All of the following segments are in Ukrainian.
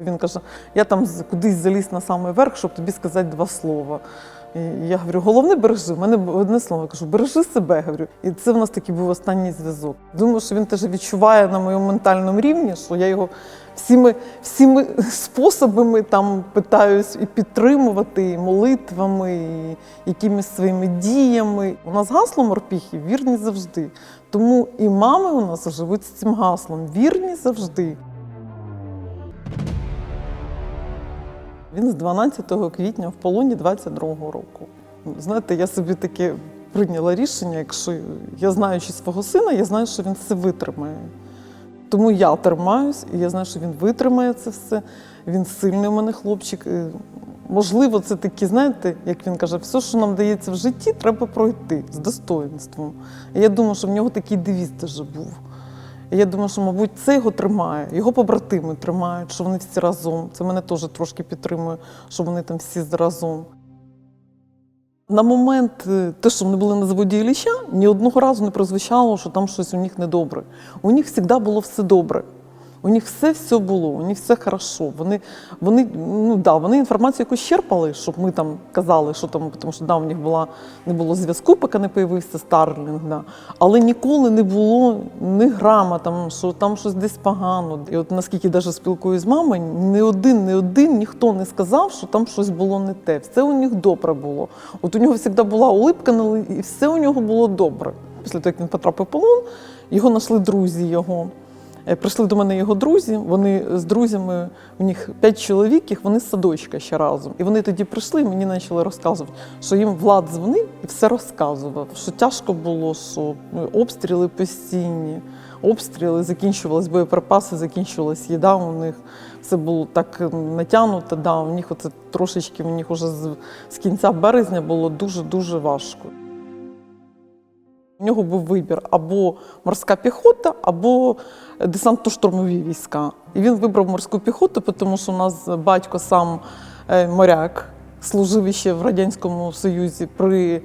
Він каже: я там кудись заліз на самий верх, щоб тобі сказати два слова. І я говорю, головне бережи. У мене одне слово я кажу, бережи себе. Говорю. І це в нас такий був останній зв'язок. Думаю, що він теж відчуває на моєму ментальному рівні, що я його всіми, всіми способами там питаюсь і підтримувати, і молитвами, і якимись своїми діями. У нас гасло морпіхи вірні завжди. Тому і мами у нас живуть з цим гаслом вірні завжди. Він з 12 квітня в полоні 22-го року. Знаєте, я собі таке прийняла рішення, якщо я знаючи свого сина, я знаю, що він все витримає. Тому я тримаюсь, і я знаю, що він витримає це все. Він сильний у мене хлопчик. Можливо, це такі, знаєте, як він каже, все, що нам дається в житті, треба пройти з достоинством. І я думаю, що в нього такий девіз теж був. І я думаю, що, мабуть, це його тримає, його побратими тримають, що вони всі разом. Це мене теж трошки підтримує, що вони там всі разом. На момент е, те, що вони були на заводі Ілліча, ні одного разу не прозвучало, що там щось у них недобре. У них завжди було все добре. У них все все було, у них все хорошо. Вони, вони, ну, да, вони інформацію якусь черпали, щоб ми там казали, що там, тому що да, у них була, не було зв'язку, поки не появився Старлінг. Да. Але ніколи не було ні грама, там, що там щось десь погано. І от наскільки навіть спілкуюсь з мамою, ні один, ні один ніхто не сказав, що там щось було не те. Все у них добре було. От у нього завжди була улипка і все у нього було добре. Після того, як він потрапив в полон, його знайшли друзі його. Е, Прийшли до мене його друзі. Вони з друзями, у них п'ять чоловік, їх вони з садочка ще разом. І вони тоді прийшли мені почали розказувати, що їм Влад дзвонив і все розказував, що тяжко було, що ну, обстріли постійні, обстріли закінчувались боєприпаси, закінчувалась їда у них. Все було так натягнуто. Да, у них оце трошечки, у них уже з, з кінця березня було дуже-дуже важко. У нього був вибір або морська піхота, або десантно-штурмові війська. І він вибрав морську піхоту, тому що у нас батько сам е, моряк, служив ще в Радянському Союзі при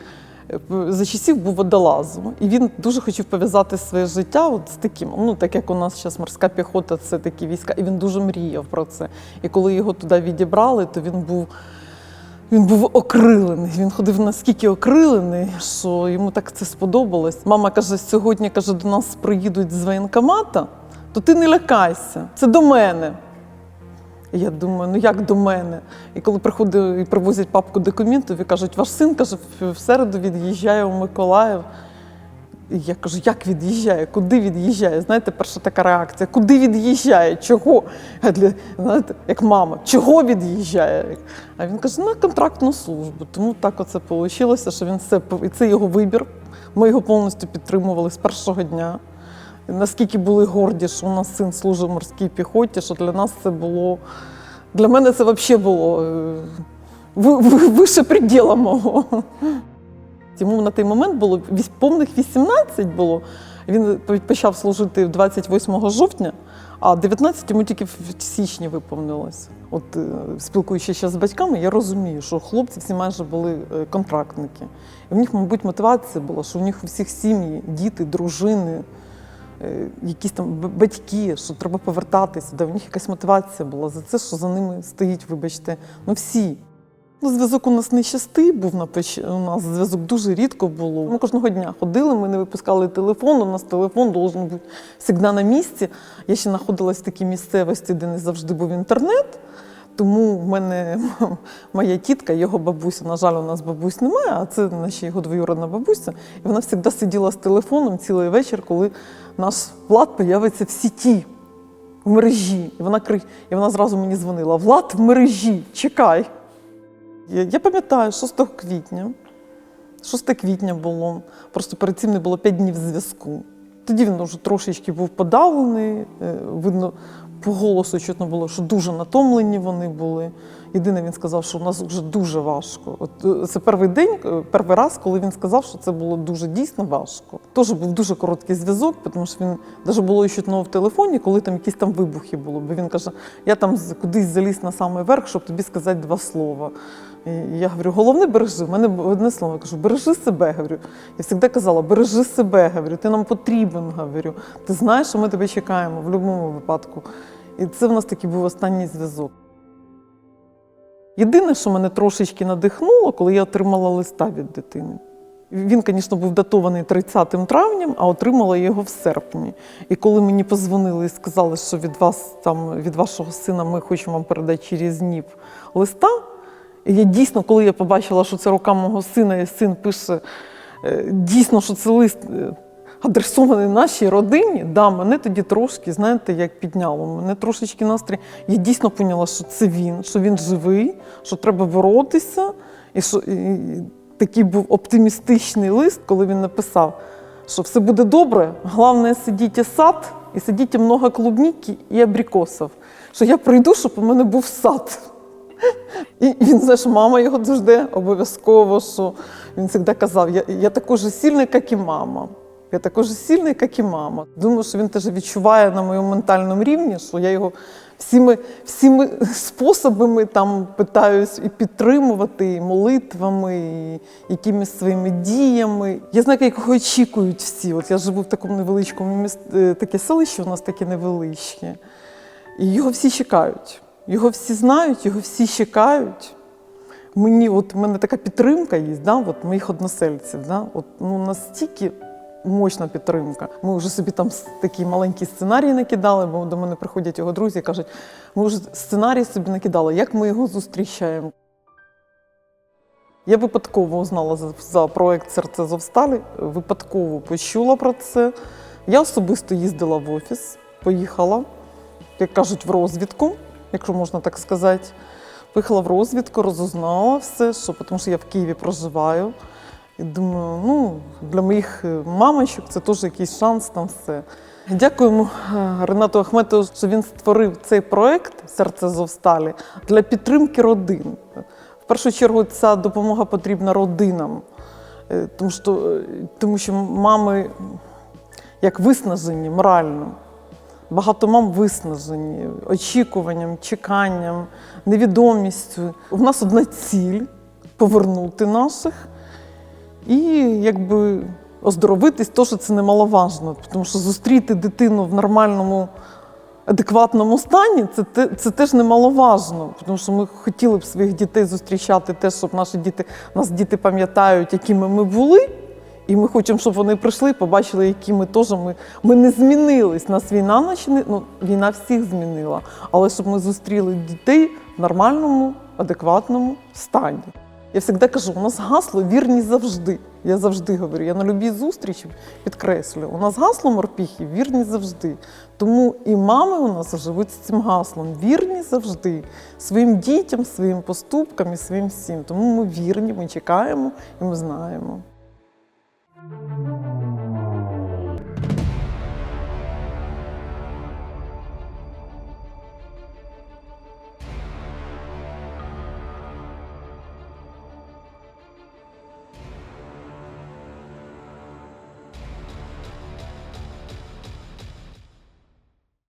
е, за часів був водолазом. І він дуже хотів пов'язати своє життя от з таким. Ну, так як у нас зараз морська піхота, це такі війська, і він дуже мріяв про це. І коли його туди відібрали, то він був. Він був окрилений. Він ходив наскільки окрилений, що йому так це сподобалось. Мама каже: сьогодні каже, до нас приїдуть з воєнкомата, то ти не лякайся, це до мене. І я думаю, ну як до мене? І коли приходить і привозять папку документів і кажуть, ваш син каже, в- середу від'їжджає у Миколаїв. Я кажу, як від'їжджає? Куди від'їжджає? Знаєте, перша така реакція: куди від'їжджає? Чого? Знаєте, як мама, чого від'їжджає? А він каже, на контрактну службу. Тому так оце вийшло, що він все і це його вибір. Ми його повністю підтримували з першого дня. Наскільки були горді, що у нас син служив в морській піхоті, що для нас це було. Для мене це взагалі було е, ви- ви- вище приділа мого. Йому на той момент було повних 18 було. Він почав служити 28 жовтня, а 19 йому тільки в січні виповнилось. От е, спілкуючись ще з батьками, я розумію, що хлопці всі майже були е, контрактники. І в них, мабуть, мотивація була, що в них у всіх сім'ї, діти, дружини, е, якісь там батьки, що треба повертатися. Да, в них якась мотивація була за це, що за ними стоїть, вибачте, ну всі. Ну, зв'язок у нас не частий був на печ... У нас зв'язок дуже рідко було. Ми кожного дня ходили, ми не випускали телефон. У нас телефон должен бути завжди на місці. Я ще знаходилась в такій місцевості, де не завжди був інтернет. Тому в мене моя тітка, його бабуся, на жаль, у нас бабусь немає, а це наша його двоюродна бабуся. І вона завжди сиділа з телефоном цілий вечір, коли наш влад появиться в сіті, в мережі. І вона, і вона зразу мені дзвонила: Влад в мережі, чекай. Я, пам'ятаю, 6 квітня. 6 квітня було. Просто перед цим не було 5 днів зв'язку. Тоді він вже трошечки був подавлений. е, Видно, по голосу чутно було, що дуже натомлені вони були. Єдине, він сказав, що у нас вже дуже важко. От е, це перший день, е, перший раз, коли він сказав, що це було дуже дійсно важко. Теж був дуже короткий зв'язок, тому що він навіть було чутно в телефоні, коли там якісь там вибухи були. Бо він каже: я там кудись заліз на самий верх, щоб тобі сказати два слова. І я говорю, головне бережи. У мене одне слово я кажу, бережи себе. Говорю. Я завжди казала, бережи себе, говорю, ти нам потрібен. Говорю. Ти знаєш, що ми тебе чекаємо в будь-якому випадку. І це в нас такий був останній зв'язок. Єдине, що мене трошечки надихнуло, коли я отримала листа від дитини. Він, звісно, був датований 30 травням, а отримала його в серпні. І коли мені позвонили і сказали, що від вас там, від вашого сина, ми хочемо вам передати через НІП листа. І я дійсно, коли я побачила, що це рука мого сина, і син пише е, дійсно, що це лист е, адресований нашій родині, да, мене тоді трошки, знаєте, як підняло. Мене трошечки настрій. Я дійсно поняла, що це він, що він живий, що треба боротися. І що і, такий був оптимістичний лист, коли він написав, що все буде добре, головне сидіть сад і сидіть много клубніки і абрикосів. Що я прийду, щоб у мене був сад. І він, знаєш, мама його дожде обов'язково, що він завжди казав, я, я такий же сильний, як і мама. Я такий же сильний, як і мама. Думаю, що він теж відчуває на моєму ментальному рівні, що я його всіми, всіми способами там питаюсь і підтримувати, і молитвами, і якимись своїми діями. Я знаю, як його очікують всі. От я живу в такому невеличкому місті, таке селище у нас таке невеличке. І його всі чекають. Його всі знають, його всі чекають. Мені, от в мене така підтримка є, да, от моїх односельців. Да, от, ну, настільки мощна підтримка. Ми вже собі там такі маленькі сценарії накидали, бо до мене приходять його друзі і кажуть, ми вже сценарій собі накидали, як ми його зустрічаємо. Я випадково узнала за, за проект Серце Зовсталі, випадково почула про це. Я особисто їздила в офіс, поїхала, як кажуть, в розвідку, якщо можна так сказати. Поїхала в розвідку, розузнала все, що, тому що я в Києві проживаю. І думаю, ну, для моїх е, мамочок це теж якийсь шанс там все. Дякуємо е, Ренату Ахметову, що він створив цей проект Серце Зовсталі для підтримки родин. В першу чергу ця допомога потрібна родинам, Е, тому що, тому що мами як виснажені морально. Багато мам виснажені очікуванням, чеканням, невідомістю. У нас одна ціль повернути наших і якби оздоровитись, що це немаловажно. Тому що зустріти дитину в нормальному, адекватному стані це, це теж немаловажно. Тому що ми хотіли б своїх дітей зустрічати теж, щоб наші діти, нас діти пам'ятають, якими ми були. І ми хочемо, щоб вони прийшли, побачили, які ми теж ми, ми не змінились. Нас війна наче не ну, війна всіх змінила. Але щоб ми зустріли дітей в нормальному, адекватному стані. Я завжди кажу, у нас гасло вірні завжди. Я завжди говорю, я на любій зустрічі підкреслюю. У нас гасло морпіхи вірні завжди. Тому і мами у нас живуть з цим гаслом вірні завжди своїм дітям, своїм поступкам і своїм всім. Тому ми вірні, ми чекаємо і ми знаємо.